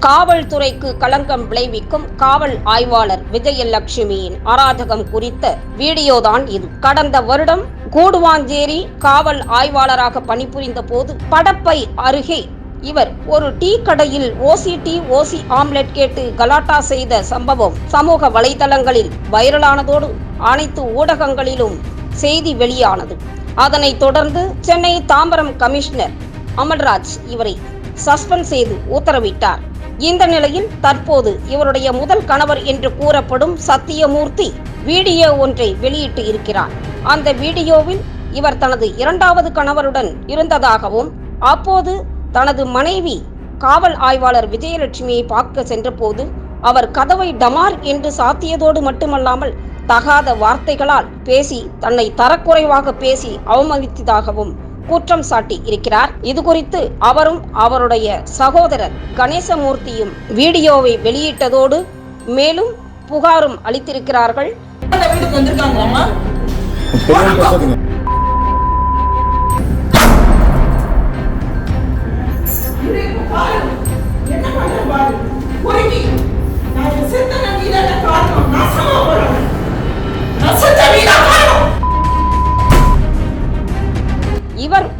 காவல்துறைக்கு களங்கம் விளைவிக்கும் காவல் ஆய்வாளர் விஜயலட்சுமியின் அராஜகம் குறித்த வீடியோதான் இது. கடந்த வருடம் கூடுவாஞ்சேரி காவல் ஆய்வாளராக பணிபுரிந்த போது படப்பை அருகே இவர் ஒரு டீ கடையில் ஓசி டீ ஓசி ஆம்லெட் கேட்டு கலாட்டா செய்த சம்பவம் சமூக வலைதளங்களில் வைரலானதோடு அனைத்து ஊடகங்களிலும் செய்தி வெளியானது. அதனைத் தொடர்ந்து சென்னை தாம்பரம் கமிஷனர் அமல்ராஜ் இவரை சஸ்பெண்ட் செய்து உத்தரவிட்டார். இந்த நிலையில் தற்போது இவருடைய முதல் கணவர் என்று கூறப்படும் சத்தியமூர்த்தி வீடியோ ஒன்றை வெளியிட்டு இருக்கிறார். அந்த வீடியோவில் இவர் தனது இரண்டாவது கணவருடன் இருந்ததாகவும் அப்போது தனது மனைவி காவல் ஆய்வாளர் விஜயலட்சுமியை பார்க்க சென்றபோது அவர் கதவை டமார் என்று சாத்தியதோடு மட்டுமல்லாமல் தகாத வார்த்தைகளால் பேசி தன்னை தரக்குறைவாக பேசி அவமதித்ததாகவும் குற்றம் சாட்டி இருக்கிறார். இது குறித்து அவரும் அவருடைய சகோதரர் கணேசமூர்த்தியும் வீடியோவை வெளியிட்டதோடு மேலும் புகாரும் அளித்திருக்கிறார்கள்.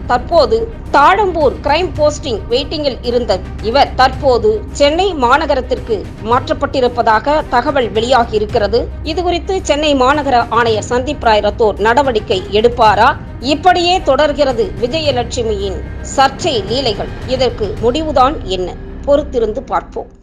தற்போது தாழம்பூர் கிரைம் போஸ்டிங் வெயிட்டிங்கில் இருந்த இவர் தற்போது சென்னை மாநகரத்திற்கு மாற்றப்பட்டிருப்பதாக தகவல் வெளியாகி இருக்கிறது இதுகுறித்து சென்னை மாநகர ஆணையர் சந்தீப் ராய் ரத்தோர் நடவடிக்கை எடுப்பாரா? இப்படியே தொடர்கிறது விஜயலட்சுமியின் சர்ச்சை லீலைகள். இதற்கு முடிவுதான் என்ன? பொறுத்திருந்து பார்ப்போம்.